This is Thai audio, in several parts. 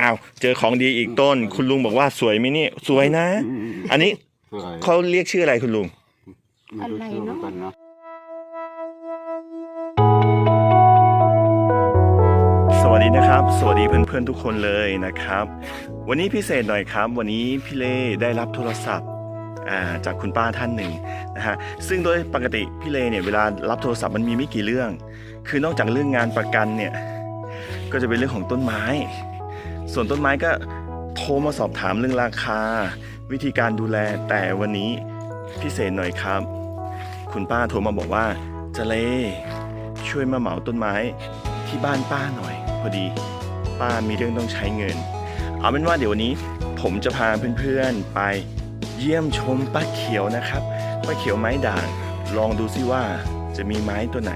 อ้าวเจอของดีอีกต้น คุณลุงบอกว่าสวยไหมเนี่ยสวยนะ อันนี้สวยเขาเรียกชื่ออะไรคุณลุงม่รู้ชื่เหมือนกันเนาะสวัสดีนะครับ สวัสดีเพื่อนๆทุกคนเลยนะครับ วันนี้พิเศษหน่อยครับ วันนี้พี่เล่ได้รับโทรศัพท์อ่าจากคุณป้าท่านหนึ่งนะฮะซึ่งโดยปกติพี่เล่เนี่ยเวลารับโทรศัพท์มันมีไม่กี่เรื่อง คือนอกจากเรื่องงานประกันเนี่ยก็จะเป็นเรื่องของต้นไม้ ส่วนต้นไม้ก็โทรมาสอบถามเรื่องราคา วิธีการดูแลแต่วันนี้พิเศษหน่อยครับ คุณป้าโทรมาบอกว่าจะเลช่วยมาเหมาต้นไม้ที่บ้านป้าหน่อย พอดี ป้ามีเรื่องต้องใช้เงิน เอาเป็นว่าเดี๋ยววันนี้ผมจะพาเพื่อนๆไปเยี่ยมชมป้าเขียวนะครับป้าเขียวไม้ด่าง ลองดูซิว่าจะมีไม้ตัวไหน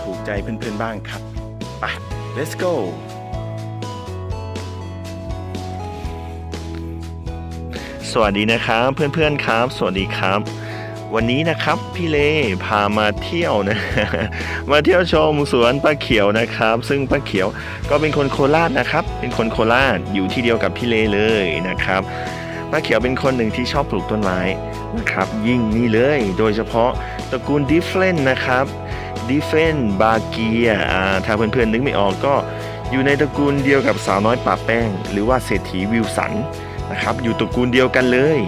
ถูกใจเพื่อนๆบ้างครับไป let's go สวัสดีนะครับ เพื่อนๆครับ สวัสดีครับ วันนี้นะครับพี่เลพามาเที่ยวนะ มาเที่ยวชมสวนป้าเขียวนะครับ ซึ่งป้าเขียวก็เป็นคนโคราชนะครับ เป็นคนโคราชอยู่ที่เดียวกับพี่เลเลยนะครับป้าเขียวเป็นคนหนึ่งที่ชอบปลูกต้นไม้นะครับ ยิ่งนี่เลย โดยเฉพาะตระกูลดิฟเฟนนะครับดิฟเฟนบาเกียถ้าเพื่อนๆนึกไม่ออกก็อยู่ในตระกูลเดียวกับสาวน้อยป่าแป้ง หรือว่าเศรษฐีวิวสัน นะครับ อยู่ตระกูลเดียวกันเลย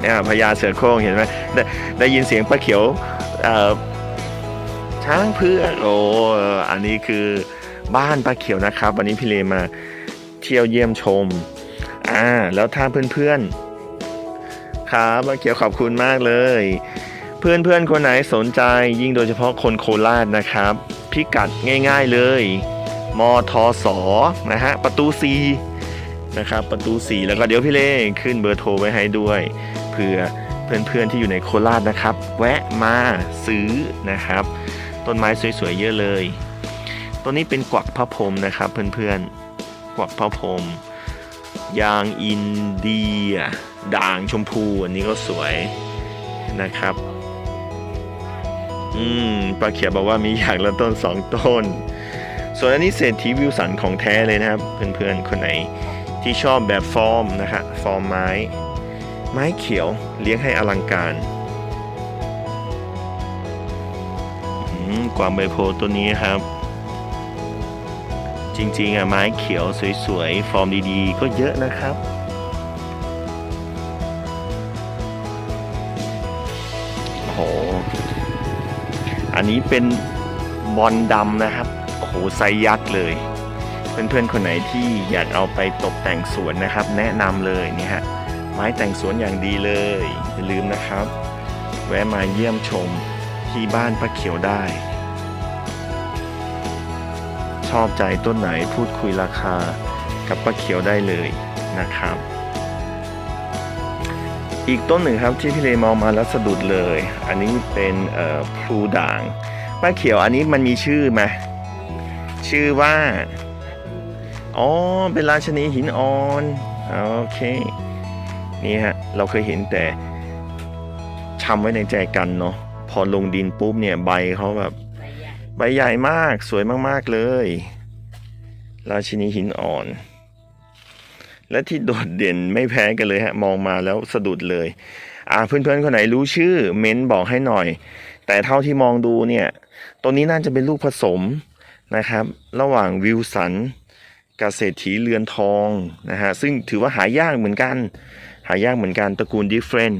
เนี่ยพญาเสือโคร่งเห็นไหมได้ได้ยินเสียงป้าเขียวช้างเพื่อโอ้อันนี้คือบ้านป้าเขียวนะครับ วันนี้พี่เลมาเที่ยวเยี่ยมชมอ่าแล้วถ้าเพื่อนๆครับป้าเขียวขอบคุณมากเลย เพื่อนๆคนไหนสนใจยิ่งโดยเฉพาะคนโคราชนะครับ พิกัดง่าย ๆเลย มทสนะฮะประตูซีนะครับประตู 4 แล้วก็เดี๋ยวพี่เล่ขึ้นเบอร์โทรไว้ให้ด้วยเผื่อเพื่อนๆที่อยู่ในโคราชนะครับ แวะมาซื้อนะครับ ต้นไม้สวยๆเยอะเลยต้นนี้เป็นกวักพระพรมนะครับ เพื่อนๆกวักพระพรมยางอินเดีย ด่างชมพูอันนี้ก็สวยนะครับอืมป้าเขียบอกว่ามีอย่างละต้นสองต้น ส่วนอันนี้เศรษฐีวิวสันของแท้เลยนะครับ เพื่อนๆคนไหนที่ชอบแบบฟอร์มนะฮะฟอร์มไม้ ไม้เขียวเลี้ยงให้อลังการกวางใบโพตัวนี้ครับ จริงๆอะไม้เขียวสวยๆ ฟอร์มดีๆ ก็เยอะนะครับโอ้โหอันนี้เป็นบอลดำนะครับ หไซยักษ์เลย เพื่อนๆคนไหนที่อยากเอาไปตกแต่งสวนนะครับ แนะนำเลยนี่ฮะไม้แต่งสวนอย่างดีเลยอย่าลืมนะครับ แวะมาเยี่ยมชมที่บ้านป้าเขียวได้ ชอบใจต้นไหนพูดคุยราคากับป้าเขียวได้เลยนะครับ อีกต้นหนึ่งครับที่พี่เลมองมาแล้วสะดุดเลย อันนี้เป็นพลูด่างป้าเขียวอันนี้มันมีชื่อไหม ชื่อว่า อ๋อ เป็นราชนีหินอ่อน โอเค นี่ฮะ เราเคยเห็นแต่ชำไว้ในใจกันเนาะ พอลงดินปุ๊บเนี่ยใบเขาแบบ ใบใหญ่มาก สวยมากๆเลย ราชินีหินอ่อน และที่โดดเด่นไม่แพ้กันเลยฮะ มองมาแล้วสะดุดเลย อ่าเพื่อนๆคนไหนรู้ชื่อ เม้นบอกให้หน่อย แต่เท่าที่มองดูเนี่ย ตัวนี้น่าจะเป็นลูกผสม นะครับ ระหว่างวิวสันกบเศรษฐีเรือนทองนะฮะซึ่งถือว่าหายากเหมือนกัน หายากเหมือนกันตระกูลดิฟเฟน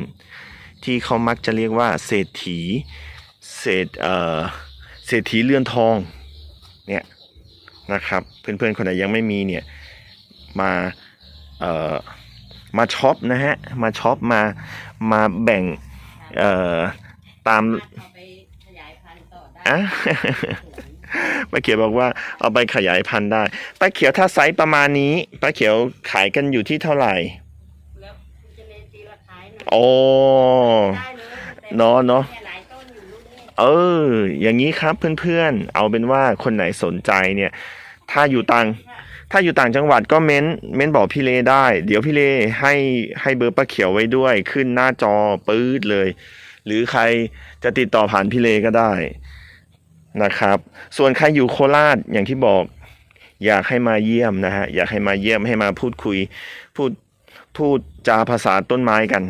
ที่เขามักจะเรียกว่าเศรษฐีเศรษเอ่อเศรษฐีเรือนทองเนี่ยนะครับเพื่อนๆคนไหนยังไม่มีเนี่ยมาเอ่อมาช็อปนะฮะมาช็อปมามาแบ่งเอ่อตามเอาไปขยายพันธุ์ต่อได้อะ ป้าเขียวบอกว่าเอาไปขยายพันธุ์ได้ป้าเขียวถ้าไซส์ประมาณนี้ป้าเขียวขายกันอยู่ที่เท่าไหร่แล้วคุณจะเลตีราคายหน่อยโอ้ได้เลยแต่เนอะเนอะหลายต้นอยู่ลูกนี่เออ อย่างนี้ครับเพื่อนๆ เอาเป็นว่าคนไหนสนใจเนี่ย ถ้าอยู่ต่าง ถ้าอยู่ต่างจังหวัดก็เม้น เม้นบอกพี่เลได้ เดี๋ยวพี่เลให้ให้เบอร์ป้าเขียวไว้ด้วย ขึ้นหน้าจอปื๊ดเลย หรือใครจะติดต่อผ่านพี่เลก็ได้ นะครับ ส่วนใครอยู่โคราชอย่างที่บอก อยากให้มาเยี่ยมนะฮะอยากให้มาเยี่ยมให้มาพูดคุยพูดพูดจาภาษาต้นไม้กัน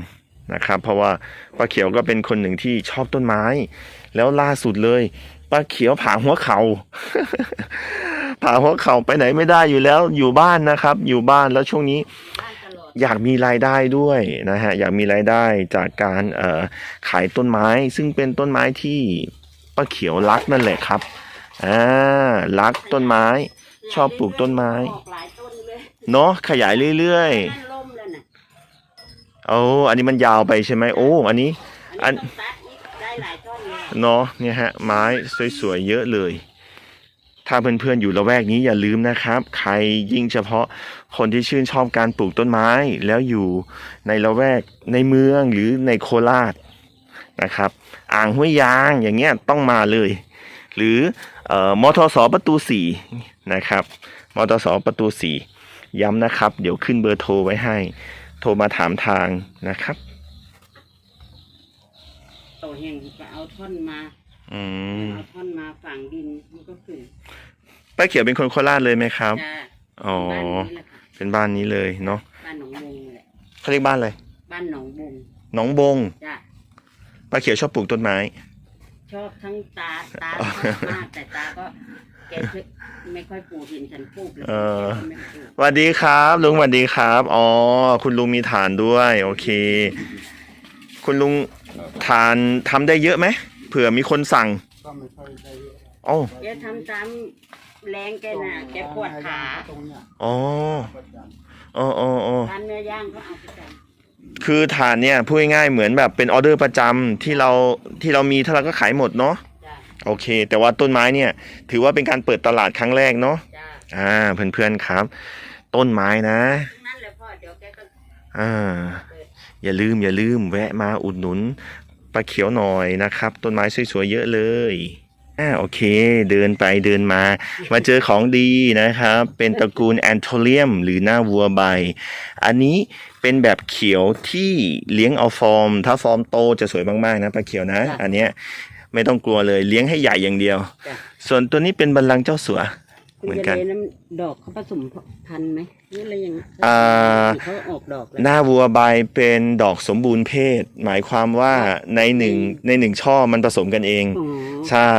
นะครับ เพราะว่าป้าเขียวก็เป็นคนหนึ่งที่ชอบต้นไม้ แล้วล่าสุดเลยป้าเขียวผ่าหัวเขาผ่าหัวเข่าไปไหนไม่ได้อยู่แล้วอยู่บ้านนะครับ อยู่บ้านแล้วช่วงนี้อยากมีรายได้ด้วยนะฮะอยากมีรายได้จากการขายต้นไม้ ซึ่งเป็นต้นไม้ที่ ป้าเขียวรักนั่นแหละครับอ่ารักต้นไม้ ชอบปลูกต้นไม้ออกหลายต้นเลยเนาะขยายเรื่อยนั่นล่มแล้วน่ะๆโอ้อันนี้มันยาวไปใช่ไหมโอ้อันนี้ อัอันน นี้ต้องตัดนี่ได้หลายต้นเลยเนาะเนี่ยฮะไม้สวยๆเยอะเลย ถ้าเพื่อนๆอยู่ละแวกนี้อย่าลืมนะครับ ใครยิ่งเฉพาะคนที่ชื่นชอบการปลูกต้นไม้ แล้วอยู่ในละแวกในเมืองหรือในโคราช นะครับ อ่างห้วยยางอย่างเงี้ยต้องมาเลย หรือเอ่อมทสประตูสี่นะครับมทสประตูสี่ย้ำนะครับ เดี๋ยวขึ้นเบอร์โทรไว้ให้ โทรมาถามทางนะครับโตแห่งก็เอาท่อนมาอืมเอาท่อนมาฝังดินมันก็ขึ้นป้าเขียวเป็นคนโคราชเลยไหมครับจ้าอ๋อบ้านนี้แหละค่ะเป็นบ้านนี้เลยเนาะบ้านหนองบงนี่แหละเขาเรียกบ้านอะไรบ้านหนองบงหนองบงจ้า ป้าเขียวชอบปลูกต้นไม้ ชอบทั้งตาตาชอบมากแต่ตาก็แกไม่ค่อยปลูกเห็นฉันปลูกเลยเออแกก็ไม่ปลูกสวัสดีครับ ลุงสวัสดีครับ อ๋อ คุณลุงมีฐานด้วย โอเค คุณลุงฐานทำได้เยอะไหมเผื่อมีคนสั่งก็ไม่ค่อยได้เยอะอ๋อแกทำตามแรงแกน่ะแกปวดขาตรงเนี้ยอ๋อประจอ๋ออ๋ออ๋อ ร้านเนื้อย่างก็เอาไปจ คือฐานเนี่ยพูดง่ายๆเหมือนแบบเป็นออเดอร์ประจำที่เราที่เรามีถ้าเราก็ขายหมดเนาะำจ้าโอเค แต่ว่าต้นไม้เนี่ย ถือว่าเป็นการเปิดตลาดครั้งแรกเนาะจ้าอ่าเพื่อนๆครับ ต้นไม้นะทั้งนั้นเลยพ่อเดี๋ยวแกก็อ่าอย่าลืมอย่าลืมแวะมาอุดหนุนปลาเขียวหน่อยนะครับ ต้นไม้สวยๆเยอะเลยอ่าโอเค เดินไปเดินมา มาเจอของดีนะครับ เป็นตระกูลแอนโทเลียมหรือหน้าวัวใบ อันนี้ เป็นแบบเขียวที่เลี้ยงเอาฟอร์ม ถ้าฟอร์มโตจะสวยมากๆนะปลาเขียวนะ อันเนี้ยไม่ต้องกลัวเลยเลี้ยงให้ใหญ่อย่างเดียวจ้ะส่วนตัวนี้เป็นบัลลังก์เจ้าสัวเหมือนกันคุณจะเลยน้ำดอกเขาผสมพันธุ์ไหมนี่อะไรอย่างเงี้ยอ่าเขาออกดอกแล้วหน้าวัวใบเป็นดอกสมบูรณ์เพศ หมายความว่าในหนึ่งในหนึ่งช่อมันผสมกันเองอ๋อใช่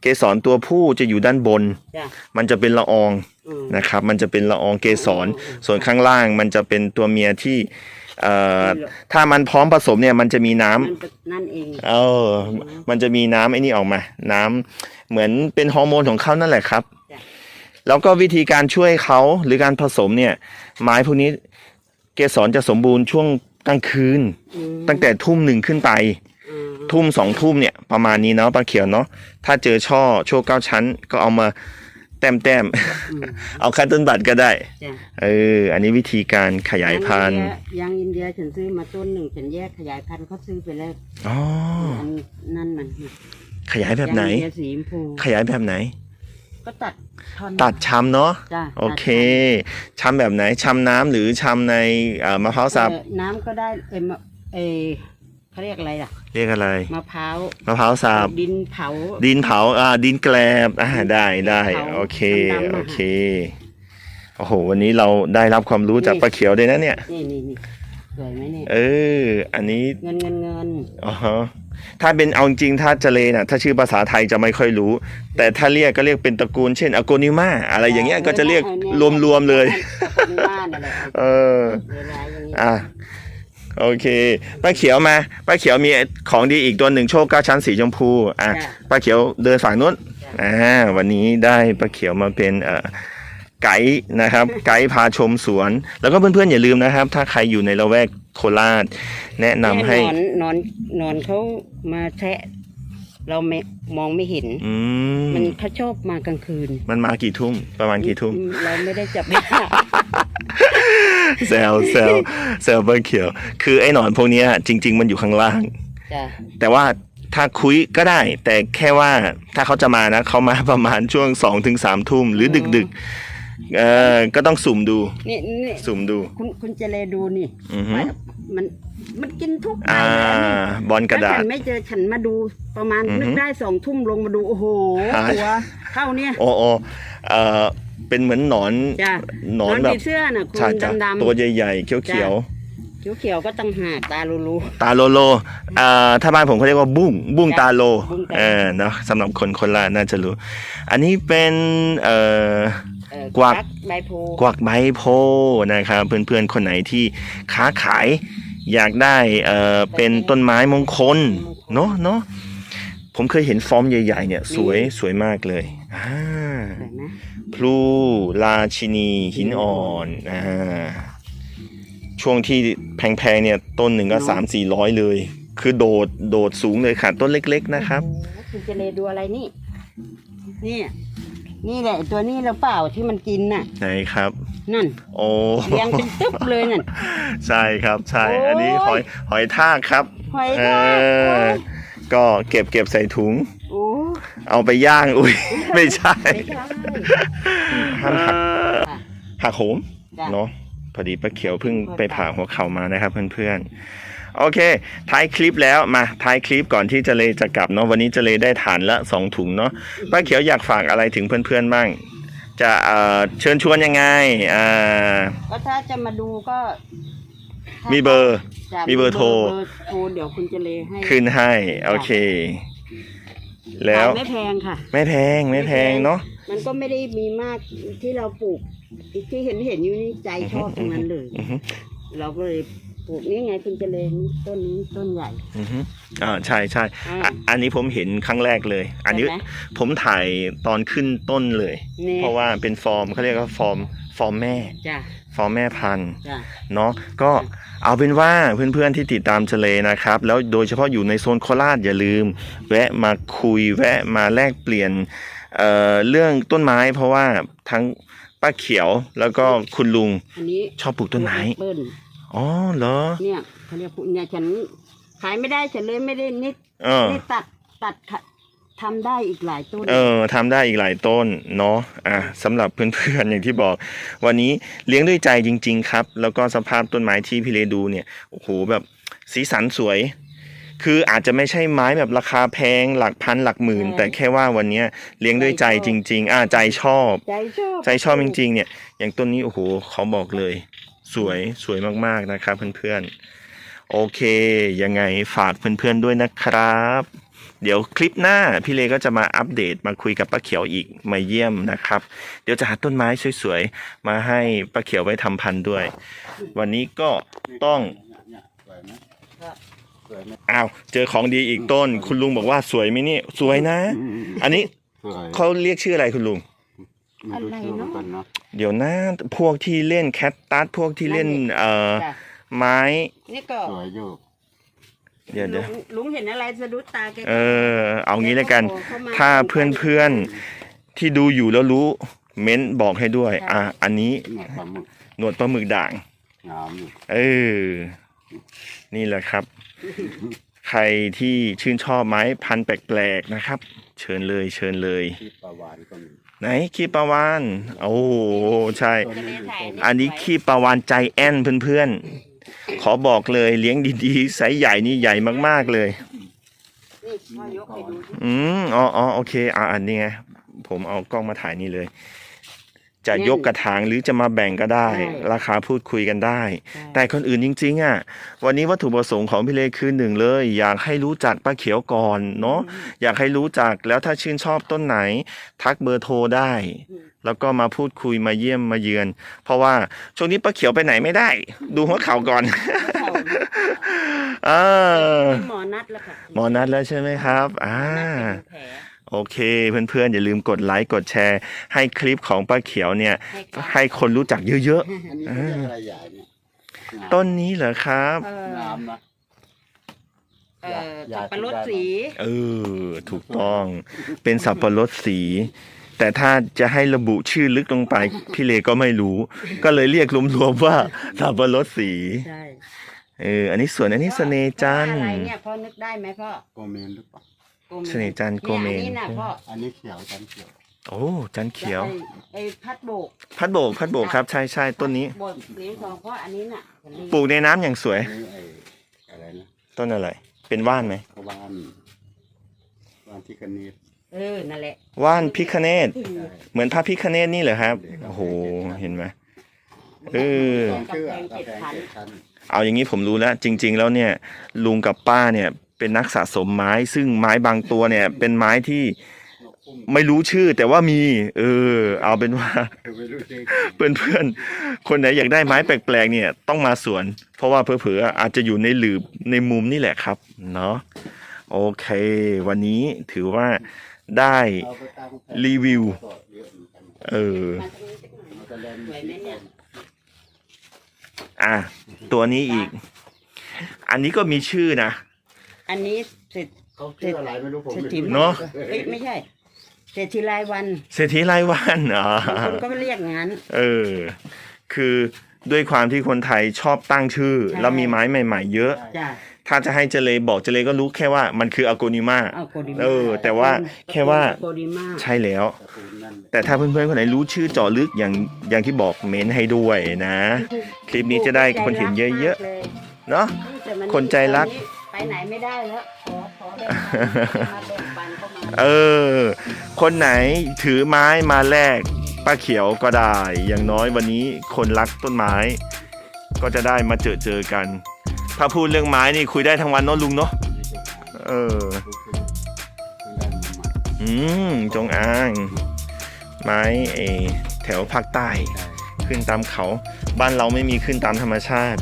เกสรตัวผู้จะอยู่ด้านบนจ้ะมันจะเป็นละอองอืม นะครับ มันจะเป็นละอองเกสร ส่วนข้างล่างมันจะเป็นตัวเมียที่เอ่อถ้ามันพร้อมผสมเนี่ยมันจะมีน้ำ มันเป็นนั่นเองเออ มันจะมีน้ำไอ้นี่ออกมา น้ำเหมือนเป็นฮอร์โมนของเขานั่นแหละครับจ้ะแล้วก็วิธีการช่วยเขาหรือการผสมเนี่ย ไม้พวกนี้เกสรจะสมบูรณ์ช่วงกลางคืน อืมตั้งแต่ทุ่มหนึ่งขึ้นไป อืมทุ่มสองทุ่มเนี่ยประมาณนี้เนาะปลาเขียวเนาะถ้าเจอช่อโชว์เก้าชั้นก็เอามาแต้มแต้มอืมๆเอาคันต้นบัตรก็ได้ จ้ะเออ อันนี้วิธีการขยายพันธุ์ยางอินเดียฉันซื้อมาต้นหนึ่งฉันแยกขยายพันธุ์เขาซื้อไปแล้วอ๋ออันนั่นมันขยายแบบไหน ยางอิเดียสีชมพูขยายแบบไหน ก็ตัดท่อนตัดชำเนาะจ้ะโอเคชำแบบไหนชำน้ำหรือชำในเอ่อมะพร้าวตัสัดบเอ่อน้ำก็ได้เอ็มเออ เขาเรียกอะไรล่ะเรียกอะไรมะพร้าวมะพร้าวสับดินเผา ดินเผาอ่าดินแกลบอ่าได้ได้ดินเผาโอเคดำๆอะโอเคโอ้โห วันนี้เราได้รับความรู้จากนี่ป้าเขียวด้วยนะเนี่ยนี่นี่นี่สวยไหมเนี่ยเออ อันนี้เงินเงินเงินอ๋อฮะถ้าเป็นเอาจริงๆถ้าเจเลน่ะ ถ้าชื่อภาษาไทยจะไม่ค่อยรู้ แต่ถ้าเรียกก็เรียกเป็นตระกูล เช่นอโกนิมาอะไรอย่างเงี้ยก็จะเรียกรวมๆเลยคนบ้านอะไรเออเวลาอย่างนี้อะ โอเคป้าเขียวมาป้าเขียวมีของดีอีกตัวหนึ่งโชคเก้าชั้นสีชมพูอะจ้ะป้าเขียวเดินฝั่งนู้นจ้ะ อ่าวันนี้ได้ป้าเขียวมาเป็นเอ่อไกด์นะครับ ไกด์พาชมสวน แล้วก็เพื่อนๆอย่าลืมนะครับ ถ้าใครอยู่ในละแวกโคราช แนะนำให้นอนนอนนอนเขามาแทะ เราไม่มองไม่เห็น อืมมันเขาชอบมากลางคืนมันมากี่ทุ่มประมาณกี่ทุ่ม เราไม่ได้จับ แซวแซวแซวป้าเขียว คือไอ้หนอนพวกเนี้ยจริง ๆ มันอยู่ข้างล่างจ้ะแต่ว่าถ้าคุยก็ได้ แต่แค่ว่าถ้าเขาจะมานะเขามาประมาณช่วงสองถึงสามทุ่มหรือดึกดึกเออก็ต้องสุ่มดู นี่นี่สุ่มดู คุณคุณเจเลดูนี่อือฮึ ว่ามันมันกินทุกใบอ่าเลยนี่บอลกระดาถ้ษฉันไม่เจอฉันมาดูประมาณอือฮึนึกได้สองทุ่มลงมาดูโอ้โหหายตัวเท่าเนี้ยโอ้โอเออ เป็นเหมือนหนอนจ้ะหนอนแบบผีเสื้อน่ะคุณใช่จ้ะดำตัวใหญ่ๆเขียวเขียวเขียวๆก็ตั้งหากตาลูลู ๆ ตาโลโลอ่าถ้าบ้านผมเขาเรียกว่าบุ้งบุ้งจ้ะตาโลบุ้งตาโล เออเนาะสำหรับคนคนละน่าจะรู้ อันนี้เป็นเอ่อ เอ่อกวัก ใบโพกวักใบโพนะครับเพื่อนๆคนไหนที่ค้าขายอยากได้เอ่อเป็นต้นไม้มงคลเนาะเนาะ ผมเคยเห็นฟอร์มใหญ่ ๆ เนี่ย สวยสวยมากเลยอ่าเห็นไหมพลูราชินี หินอ่อนอ่าช่วงที่แพงๆเนี่ย ต้นหนึ่งก็สามสี่ร้อยเลย คือโดดโดดสูงเลยค่ะ ต้นเล็ก ๆ นะครับโอ้โหคุณเจเลดูอะไรนี่ นี่ นี่แหละตัวนี้หรือเปล่าที่มันกินน่ะไหนครับ นั่น โอ้เรียงเป็นตึ๊บเลยนั่น ใช่ครับ ใช่โอ้ยอันนี้หอยหอยทากครับ หอยเอทากอ ก็เก็บเก็บใส่ถุง โอ้เอาไปย่างอุ้ย ไม่ใช่ไม่ใช่ห้ามหักค่ะหักโหมจ้ะ เนาะพอดีป้าเขียวเพิ่งไปผ่าหัวเข่ามานะครับเพื่อนๆ โอเค ท้ายคลิปแล้วมาท้ายคลิปก่อนที่เจเลจะกลับเนาะวันนี้เจเลได้ฐานละสองถุงเนาะป้าเขียวอยากฝากอะไรถึงเพื่อนๆบ้าง จะเอ่อเชิญชวนยังไงอ่า ก็ถ้าจะมาดูก็ถ้า มีเบอร์จะมีเบอร์โทร เบอร์โทรเดี๋ยวคุณเจเลให้ขึ้นให้ โอเค แล้ว ขายไม่แพงค่ะ ไม่แพงไม่แพงเนาะ มันก็ไม่ได้มีมากที่เราปลูกที่เห็นเห็นอยู่นี่ใจชอบทั้งนั้นเลย อือฮึ เราก็เลย ปลูกนี่ไงคุณเจเลนต้นนี้ต้นใหญ่ อือฮึอ่าใช่ใช่อ่าอะอันนี้ผมเห็นครั้งแรกเลย อันนี้เห็ไหม ผมถ่ายตอนขึ้นต้นเลยนี่เพราะว่าเป็นฟอร์มเขาเรียกว่าฟอร์มฟอร์มแม่ จ้ะฟอร์มแม่พันธุ์จ้ะ เนาะก็เอาเป็นว่าเพื่อนๆที่ติดตามเฉลนะครับ แล้วโดยเฉพาะอยู่ในโซนโคราชอย่าลืม แวะมาคุยแวะมาแลกเปลี่ยนเอ่อเรื่องต้นไม้ เพราะว่าทั้งป้าเขียวแล้วก็คุณลุงอันนี้ชอบปลูกต้นไม้ แอปเปิ้ล อ๋อเหรอ เนี่ยเขาเรียกเนี่ยฉันขายไม่ได้ฉันเลยไม่ได้นิดเออ นี่ตัดตัดค่ะทำได้อีกหลายต้น เออทำได้อีกหลายต้นเนาะอะสำหรับเพื่อนๆ อย่างที่บอก วันนี้เลี้ยงด้วยใจจริง ๆ ครับ แล้วก็สภาพต้นไม้ที่พี่เลดูเนี่ยโอ้โหแบบสีสันสวย คืออาจจะไม่ใช่ไม้แบบราคาแพงหลักพันหลักหมื่น แต่แค่ว่าวันเนี้ยเลี้ยงด้วยใจจริง ๆ อ่าใจชอบ ใจชอบใจชอบจริง ๆ เนี่ย อย่างต้นนี้โอ้โหเขาบอกเลย สวยสวยมากๆนะครับเพื่อนๆ โอเค ยังไงฝากเพื่อนๆด้วยนะครับ เดี๋ยวคลิปหน้าพี่เลก็จะมาอัปเดตมาคุยกับป้าเขียวอีกมาเยี่ยมนะครับ เดี๋ยวจะหาต้นไม้สวยๆ มาให้ป้าเขียวไว้ทำพันธุ์ด้วย วันนี้ก็ต้อง อ้าวเจอของดีอีกต้น คุณลุงบอกว่าสวยไหมนี่ สวยนะ อันนี้เขาเรียกชื่ออะไรคุณลุง ไม่รู้ชื่อเหมือนกันเนาะเดี๋ยวนะพวกที่เล่นแคทตัสพวกที่เล่น เอ่อจ้ะไม้ นี่ก็สวยอยู่เดี๋ยวเดี๋ยวลุงลุงเห็นอะไรสะดุดตาแกเออ เอางี้แล้วกัน แโทรเข้มถ้าเพื่อนๆที่ดูอยู่แล้วรู้ เม้นบอกให้ด้วย อะอันนี้หนวดปลาหมึกหนวดปลาหมึกด่าง งามอยู่เออ นี่แหละครับ ใครที่ชื่นชอบไม้พันธุ์แปลกๆนะครับ เชิญเลย เชิญเลย ที่ปลาวานก็มี ไหนขี้ปลาวานโอ้โหใช่จะได้ถ่ายอันนี้ขี้ปลาวานใจแอนเพื่อนๆ ขอบอกเลยเลี้ยงดีๆไซส์ใหญ่นี่ใหญ่มากๆเลยนี่พ่อยกให้ดูสิอืมอ๋ออ๋อโอเค อ่าอันนี้ไงผมเอากล้องมาถ่ายนี่เลย จะยกกระถางหรือจะมาแบ่งก็ได้ ราคาพูดคุยกันได้ แต่คนอื่นจริง ๆอะวันนี้วัตถุประสงค์ของพี่เลคือหนึ่งเลย อยากให้รู้จักป้าเขียวก่อนเนาะอยากให้รู้จักแล้วถ้าชื่นชอบต้นไหน ทักเบอร์โทรได้ แล้วก็มาพูดคุยมาเยี่ยมมาเยือน เพราะว่าช่วงนี้ป้าเขียวไปไหนไม่ได้ ดูหัวเข่าก่อนเออหมอนัดแล้วค่ะหมอนัดแล้วใช่ไหมครับ อ่านัดเป็นแผล โอเค เพื่อนๆ อย่าลืมกดไลค์กดแชร์ ให้คลิปของป้าเขียวเนี่ย ให้กันให้คนรู้จักเยอะอันนี้เขาเรียกอะไรใหญ่เนี่ยงามๆต้นนี้เหรอครับ เอองามนะ เอออยากสับปะรดอยากสี เออ ถูกต้อง เป็นสับปะรดสี แต่ถ้าจะให้ระบุชื่อลึกลงไป พี่เลก็ไม่รู้ ก็เลยเรียกรวมๆว่าสับปะรดสี ใช่เออ อันนี้สวนอันนี้เสน่ห์จันทอะไรร์เนี่ยพ่อนึกได้ไหมพ่อ โกเมนหรือเปล่า โกเมนเสน่ห์จันทร์โกเมน ยอันนี้นะพ่ออันนี้เขียวจันเขียวโอ้จันเขียวแล้ไอ้ไอ้พัดโบกพัดโบกพัดโบกครับใช่ใช่ต้นนี้ โบกเหรียญทองเพราะอันนี้น่ะจะรีบปลูกในน้ำอย่างสวยอันนี้ไอ้อะไรนะต้นอะไร เป็นว่านไหมเขาบ้านบ้านที่กันนี้เออนั่นแหละว่านพิคเนตที่ใช่เหมือนพระพิคเนตนี่เหรอครับโอ้โหเห็นไหม เออสองชื่ออะกำแพงกำแพงเจ็เจ็ดดชั้ชั้นนเอาอย่างนี้ผมรู้แล้วจริง ๆ แล้วเนี่ยลุงกับป้าเนี่ย เป็นนักสะสมไม้ ซึ่งไม้บางตัวเนี่ย เป็นไม้ที่ไม่รู้ชื่อแต่ว่ามี เออ เอาเป็นว่าไม่รู้ชื่อเพื่อนๆคนไหนอยากได้ไม้แปลกๆเนี่ย ต้องมาสวน เพราะว่าเผลอๆอาจจะอยู่ในหลืบในมุมนี่แหละครับ เนาะโอเค วันนี้ถือว่าได้รีวิว เอ่ออะ ตัวนี้อีก อันนี้ก็มีชื่อนะ อันนี้เสร็จ เขาชื่ออะไรไม่รู้ผมเศรษไม่ฐีรู้เนอะ เอ้ยไม่ใช่เศรษฐีรายวันเศรษฐีรายวันอ๋อ บางคนก็เรียกงั้น เออ คือด้วยความที่คนไทยชอบตั้งชื่อ ใช่ แล้วมีไม้ใหม่ ๆ เยอะ จ้ะถ้าจะให้เจเลบอกเจเลก็รู้แค่ว่ามันคืออโกนิมา เอาโกดิมาเออ แต่ว่าแค่ว่าโกดิมาใช่แล้วการ์ตูนนั่นเลยแต่ถ้าเพื่อนๆคนไหนรู้ชื่อเจาะลึกอย่างอย่างที่บอกเม้นให้ด้วยนะ คลิปนี้จะได้คนเห็นเยอะๆ เนาะแต่มัคนใจรัก ไปไหนไม่ได้แล้ว ขอขอแบ่งปันมาแบ่งปันเข้ามาเออ คนไหนถือไม้มาแลกป้าเขียวก็ได้ อย่างน้อยวันนี้คนรักต้นไม้ ก็จะได้มาเจอเจอกัน ถ้าพูดเรื่องไม้นี่คุยได้ทั้งวันเนาะลุงเนาะนี่จะหาเออลูกคือคือด้านใหม่อืมจงอาง ไม้เอแถวภาคใต้ใช่ขึ้นตามเขา บ้านเราไม่มีขึ้นตามธรรมชาติ